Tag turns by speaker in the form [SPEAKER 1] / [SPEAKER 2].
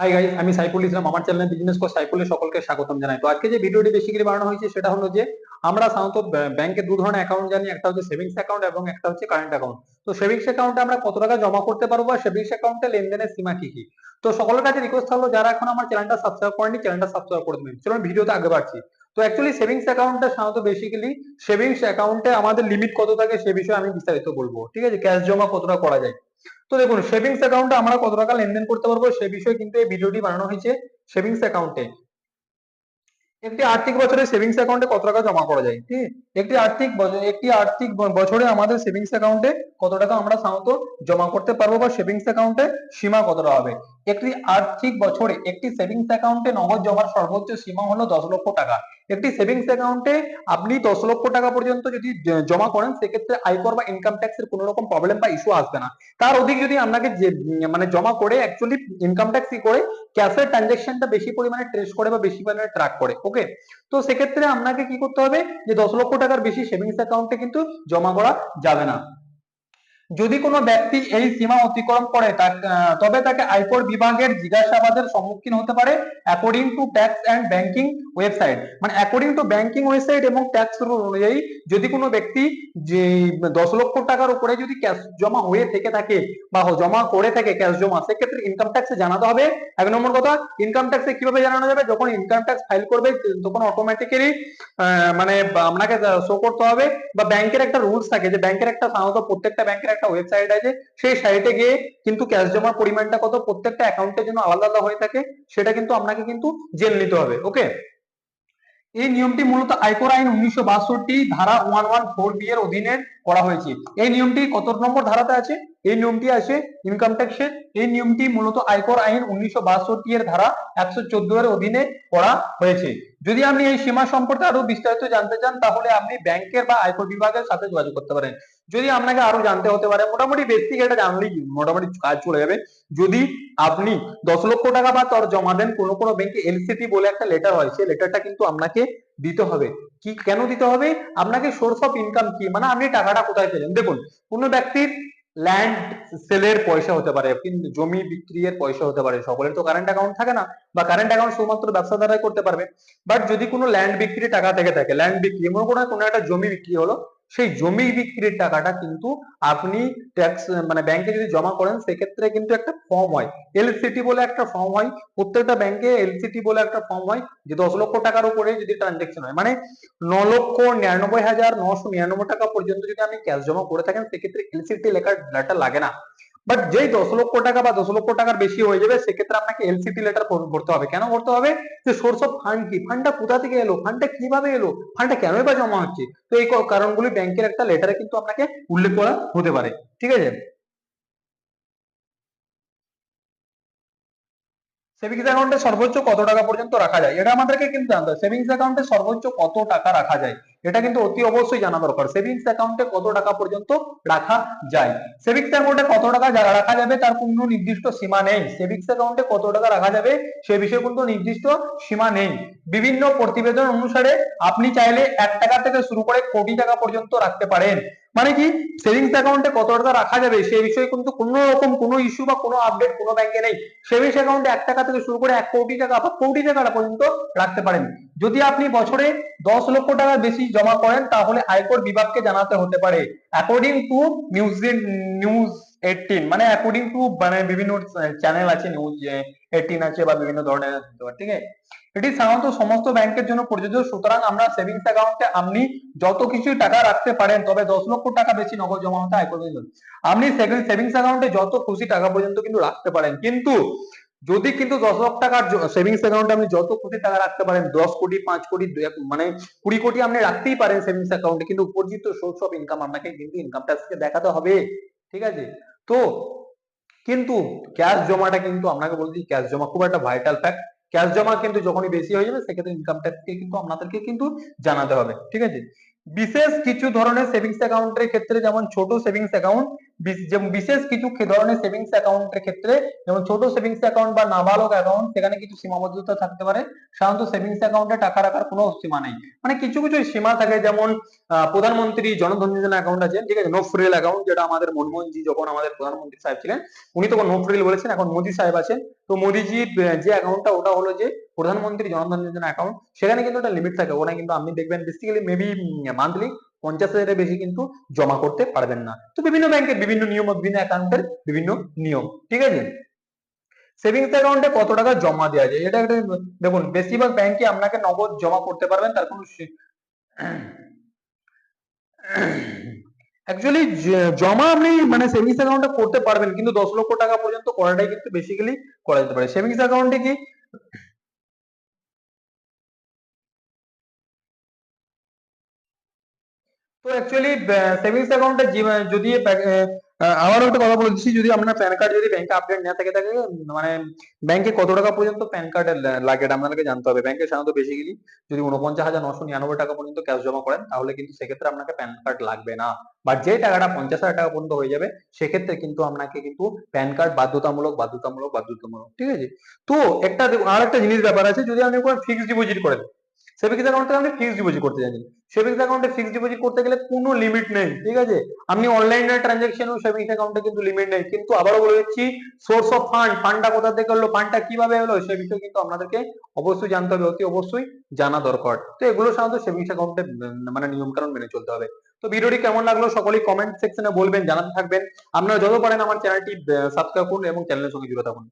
[SPEAKER 1] Hi guys আমি সাইফুল ইসলাম, আমার চ্যানেলে বিজনেস কোচ সাইফুলের সকলকে স্বাগতম জানাই। তো আজকে যে ভিডিওটি বেসিক্যালি বানানো হয়েছে, সেটা হলো যে, আমরা সাধারণত ব্যাংকে দু ধরনের অ্যাকাউন্ট জানি, একটা হচ্ছে সেভিংস অ্যাকাউন্ট এবং একটা হচ্ছে কারেন্ট অ্যাকাউন্ট তো সেভিংস অ্যাকাউন্টে আমরা কত টাকা জমা করতে পারব আর সেভিংস অ্যাকাউন্টে লেনদেনের সীমা কি কি? তো সকলের কাছে রিকোয়েস্ট থাকল, যারা এখন আমার চ্যানেলটা সাবস্ক্রাইব করেনি চ্যানেলটা সাবস্ক্রাইব করে দেবেন। চলুন ভিডিওতে আগে বাড়ছি। তো অ্যাকচুয়ালি সেভিংস অ্যাকাউন্টটা সাধারণত বেসিক্যালি সেভিংস অ্যাকাউন্টে আমাদের লিমিট কত থাকে, সে বিষয়ে আমি বিস্তারিত বলব। ঠিক আছে? ক্যাশ জমা কতটা করা যায়? তো দেখুন সেভিংস অ্যাকাউন্টে আমরা কত টাকা লেনদেন করতে পারব সে বিষয়ে কিন্তু এই ভিডিওটি বানানো হয়েছে সেভিংস অ্যাকাউন্টে একটি আর্থিক বছরে সেভিংস অ্যাকাউন্টে কত টাকা জমা করা যায়? ঠিক একটি আর্থিক একটি আর্থিক বছরে আমাদের সেভিংস অ্যাকাউন্টে কত টাকা আমরা সাধারণত জমা করতে পারব বা সেভিংস অ্যাকাউন্টে সীমা কতটা হবে? একটি আর্থিক বছরে একটি সেভিংস অ্যাকাউন্টে নগদ জমার সর্বোচ্চ সীমা হলো দশ লক্ষ টাকা। একটি সেভিংস অ্যাকাউন্টে আপনি দশ লক্ষ টাকা পর্যন্ত যদি জমা করেন, সেক্ষেত্রে আয়কর বা ইনকাম ট্যাক্স এর কোনো রকম প্রবলেম বা ইস্যু আসবে না। তার অধিক যদি আপনাকে মানে জমা করে অ্যাকচুয়ালি ইনকাম ট্যাক্স কি করে ক্যাশের ট্রানজেকশনটা বেশি পরিমাণে ট্রেস করে বা বেশি পরিমাণে ট্র্যাক করে ওকে তো সেক্ষেত্রে আপনাকে কি করতে হবে? যে দশ লক্ষ টাকার বেশি সেভিংস অ্যাকাউন্টে কিন্তু জমা করা যাবে না। যদি কোনো ব্যক্তি এই সীমা অতিক্রম করে তবে তাকে আয়কর বিভাগের জিজ্ঞাসাবাদের সম্মুখীন হতে পারে according to tax and banking website মানে অ্যাকর্ডিং টু ব্যাংকিং ওয়েবসাইট এবং ট্যাক্স রুল অনুযায়ী যদি কোনো ব্যক্তি যে দশ লক্ষ টাকার উপরে যদি ক্যাশ জমা হয়ে থেকে থাকে বা জমা করে থাকে ক্যাশ জমা, সেক্ষেত্রে ইনকাম ট্যাক্সে জানাতে হবে। এক নম্বর কথা ইনকাম ট্যাক্সে কীভাবে জানানো যাবে? যখন ইনকাম ট্যাক্স ফাইল করবে, তখন অটোমেটিক্যালি মানে আপনাকে শো করতে হবে বা ব্যাংকের একটা রুলস থাকে যে ব্যাংকের একটা সাধারণত প্রত্যেকটা ব্যাংকের একটা ওয়েবসাইট আছে, সেই সাইটে গিয়ে কিন্তু ক্যাশ জমার পরিমাণটা কত? প্রত্যেকটা অ্যাকাউন্টের জন্য আলাদা আলাদা হয়ে থাকে, সেটা কিন্তু আপনাকে কিন্তু জেনে নিতে হবে ওকে এই নিয়মটি মূলত আয়কর আইন উনিশশো বাষট্টি ধারা ওয়ান ওয়ান ফোর বি এর অধীনে করা হয়েছে। এই নিয়মটি কত নম্বর ধারাতে আছে? এই নিয়মটি আছে ইনকাম ট্যাক্সের এই নিয়মটি মূলত আয়কর আইন উনিশশো বাষট্টি এর ধারা একশো চোদ্দ এর অধীনে করা হয়েছে। যদি আপনি এই সীমা সম্পর্কে আরও বিস্তারিত জানতে চান, তাহলে আপনি ব্যাংকের বা আয়কর বিভাগের সাথে যোগাযোগ করতে পারেন। যদি আপনাকে আরও জানতে হতে পারে, মোটামুটি বেসিক এটা জানলেই মোটামুটি কাজ চলে যাবে। যদি আপনি দশ লক্ষ টাকা বা তার জমা দেন, কোনো কোনো ব্যাংকে এলসিটি বলে একটা লেটার হয়, সেই লেটারটা কিন্তু আপনাকে দিতে হবে। কি, কেন দিতে হবে? আপনাকে সোর্স অফ ইনকাম কি? মানে আপনি টাকাটা কোথায় পেলেন? দেখুন, কোনো ব্যক্তির ল্যান্ড সেলের পয়সা হতে পারে, কিন্তু জমি বিক্রি এর পয়সা হতে পারে। সকলের তো কারেন্ট অ্যাকাউন্ট থাকে না, বা কারেন্ট অ্যাকাউন্ট শুধুমাত্র ব্যবসা দ্বারাই করতে পারবে। বাট যদি কোনো ল্যান্ড বিক্রি টাকা থেকে থাকে ল্যান্ড বিক্রি, মনে করুন কোনো একটা জমি বিক্রি হলো সেই জমি বিক্রির টাকাটা কিন্তু আপনি ট্যাক্স মানে ব্যাংকে যদি জমা করেন, সেক্ষেত্রে কিন্তু একটা ফর্ম হয়। এলসিটি বলে একটা ফর্ম হয়। প্রত্যেকটা ব্যাংকে এলসিটি বলে একটা ফর্ম হয়, যে দশ লক্ষ টাকার উপরে যদি ট্রানজেকশন হয়। মানে ন লক্ষ নিরানব্বই হাজার নশো নিরানব্বই টাকা পর্যন্ত যদি আপনি ক্যাশ জমা করে থাকেন, সেক্ষেত্রে এলসিটি লেখার লেটার লাগে না। বাট যেই দশ লক্ষ টাকা বা দশ লক্ষ টাকার বেশি হয়ে যাবে, সেক্ষেত্রে আপনাকে এলসিটি লেটার ভরতে হবে। কেন ভরতে হবে? যে সোর্স অফ ফান্ড কি? ফান্ডটা কোথা থেকে এলো? ফান্ডটা কীভাবে এলো? ফান্ডটা কেনই বা জমা হচ্ছে? তো এই কারণগুলি ব্যাংকের একটা লেটারে কিন্তু আপনাকে উল্লেখ করা হতে পারে। ঠিক আছে? সেভিংস অ্যাকাউন্টে সর্বোচ্চ কত টাকা পর্যন্ত রাখা যায়? এটা আমাদেরকে কিন্তু জানতে হবে। সেভিংস অ্যাকাউন্টে সর্বোচ্চ কত টাকা রাখা যায়? এটা কিন্তু অতি অবশ্যই জানা দরকার। সেভিংস অ্যাকাউন্টে কত টাকা পর্যন্ত রাখা যায়? সেভিংস অ্যাকাউন্টে কত টাকা রাখা যাবে তার কোনো নির্দিষ্ট সীমা নেই। সেভিংস অ্যাকাউন্টে কত টাকা রাখা যাবে সে বিষয়ে কিন্তু নির্দিষ্ট সীমা নেই। বিভিন্ন প্রতিবেদন অনুসারে আপনি চাইলে এক টাকা থেকে শুরু করে কোটি টাকা পর্যন্ত রাখতে পারেন। মানে কি? সেভিংস অ্যাকাউন্টে কত টাকা রাখা যাবে? সেই বিষয়ে কিন্তু কোনো রকম কোনো ইস্যু বা কোনো আপডেট কোনো ব্যাংকে নেই। সেভিংস অ্যাকাউন্টে এক টাকা থেকে শুরু করে এক কোটি টাকা বা কোটি টাকা পর্যন্ত রাখতে পারেন। যদি আপনি বছরে দশ লক্ষ টাকার বেশি জমা করেন, তাহলে আয়কর বিভাগকে জানাতে হতে পারে। According to News News Eighteen মানে অ্যাকর্ডিং টু মানে বিভিন্ন চ্যানেল আছে নিউজ এইটিন আছে বা বিভিন্ন ধরনের, ঠিক আছে? এটি সাধারণত সমস্ত ব্যাংকের জন্য প্রযোজ্য। সুতরাং আমরা সেভিংস অ্যাকাউন্টে আপনি যত কিছু টাকা রাখতে পারেন, তবে দশ লক্ষ টাকা বেশি নগদ জমা হতে আয়কর বিভাগ আপনি সেভিংস অ্যাকাউন্টে যত খুশি টাকা পর্যন্ত কিন্তু রাখতে পারেন। কিন্তু যদি কিন্তু দশ লাখ টাকার সেভিংস অ্যাকাউন্টে আপনি যত কোটি টাকা রাখতে পারেন, দশ কোটি, পাঁচ কোটি মানে কুড়ি কোটি আপনি রাখতেই পারেন সেভিংস অ্যাকাউন্টে কিন্তু উপার্জিত সোর্স অফ ইনকাম আপনাকে কিন্তু ইনকাম ট্যাক্সকে দেখাতে হবে। ঠিক আছে? তো কিন্তু ক্যাশ জমাটা কিন্তু, আপনাকে বলছি ক্যাশ জমা খুব একটা ভাইটাল ফ্যাক্ট ক্যাশ জমা কিন্তু যখনই বেশি হয়ে যাবে, সেক্ষেত্রে ইনকাম ট্যাক্সকে কিন্তু আপনাদেরকে কিন্তু জানাতে হবে, ঠিক আছে? বিশেষ কিছু ধরনের সেভিংস অ্যাকাউন্টের ক্ষেত্রে যেমন ছোট সেভিংস অ্যাকাউন্ট যেমন বিশেষ কিছু ধরনের সেভিংস অ্যাকাউন্টের ক্ষেত্রে, যেমন ছোট সেভিংস অ্যাকাউন্ট বা নাবালক অ্যাকাউন্ট সেখানে কিছু সীমাবদ্ধতা থাকতে পারে। সাধারণত সেভিংস অ্যাকাউন্টে টাকা রাখার কোনো সীমা নেই। মানে কিছু কিছু সীমা থাকে, যেমন প্রধানমন্ত্রী জনধন যোজনা অ্যাকাউন্ট আছে, ঠিক আছে? নো ফ্রিল অ্যাকাউন্ট যেটা আমাদের মনমোহনজি যখন আমাদের প্রধানমন্ত্রী সাহেব ছিলেন, উনি তখন নো ফ্রিল বলেছেন, এখন মোদী সাহেব আছেন। তো মোদিজির যে অ্যাকাউন্টটা ওটা হলো যে প্রধানমন্ত্রী জনধন যোজনা অ্যাকাউন্ট সেখানে কিন্তু একটা লিমিট থাকে। ওখানে কিন্তু আপনি দেখবেন বেসিক্যালি মেবি মান্থলি পঞ্চাশ হাজারের বেশি কিন্তু জমা করতে পারবেন না। তো বিভিন্ন ব্যাংকের বিভিন্ন নিয়ম, বিভিন্ন অ্যাকাউন্টের বিভিন্ন নিয়ম, ঠিক আছে? সেভিংস অ্যাকাউন্টে কত টাকা জমা দেওয়া যায়? এটা একটা, দেখুন, বেশিরভাগ ব্যাংকে আপনাকে নগদ জমা করতে পারবেন, তার কোনো অ্যাকচুয়ালি জমা আপনি মানে সেভিংস অ্যাকাউন্টে করতে পারবেন, কিন্তু দশ লক্ষ টাকা পর্যন্ত করাটাই কিন্তু বেসিক্যালি করা যেতে পারে। সেভিংস অ্যাকাউন্টে কি তো অ্যাকচুয়ালি সেভিংস অ্যাকাউন্টে যদি আহ, আবারও একটা কথা বলে দিচ্ছি যদি আপনার প্যান কার্ড যদি ব্যাংকে আপডেট না থাকে থাকে মানে ব্যাংকে কত টাকা পর্যন্ত প্যান কার্ড লাগে এটা আপনাকে জানতে হবে। ব্যাংকে সাধারণত বেসিক্যালি যদি উনপঞ্চাশ হাজার নশো নিরানব্বই টাকা পর্যন্ত ক্যাশ জমা করেন তাহলে কিন্তু সেক্ষেত্রে আপনাকে প্যান কার্ড লাগবে না। বা যে টাকাটা পঞ্চাশ হাজার টাকা পর্যন্ত হয়ে যাবে সেক্ষেত্রে কিন্তু আপনাকে কিন্তু প্যান কার্ড বাধ্যতামূলক বাধ্যতামূলক বাধ্যতামূলক ঠিক আছে? তো একটা আর একটা জিনিস ব্যাপার আছে যদি আপনি কোনো ফিক্সড ডিপোজিট করেন সেভিংস অ্যাকাউন্ট আপনি ফিক্সড ডিপোজিট করতে জানেন সেভিংস অ্যাকাউন্টে ফিক্সড ডিপোজিট করতে গেলে কোনো লিমিট নেই, ঠিক আছে? আপনি অনলাইনে ট্রানজাকশন সেভিংস অ্যাকাউন্টে কিন্তু লিমিট নেই। কিন্তু আবারও বলে দিচ্ছি সোর্স অফ ফান্ড ফান্ডটা কোথা থেকে হলো ফান্ডটা কীভাবে হলো সে বিষয়ে কিন্তু আপনাদেরকে অবশ্যই জানতে হবে, অতি অবশ্যই জানা দরকার। তো এগুলো সাধারণত সেভিংস অ্যাকাউন্টে মানে নিয়ম কানুন মেনে চলতে হবে। তো ভিডিওটি কেমন লাগল সকলেই কমেন্ট সেকশনে বলবেন, জানাতে থাকবেন। আপনারা যত পারেন আমার চ্যানেলটি সাবস্ক্রাইব করুন এবং চ্যানেলের সঙ্গে জুড়ে থাকুন।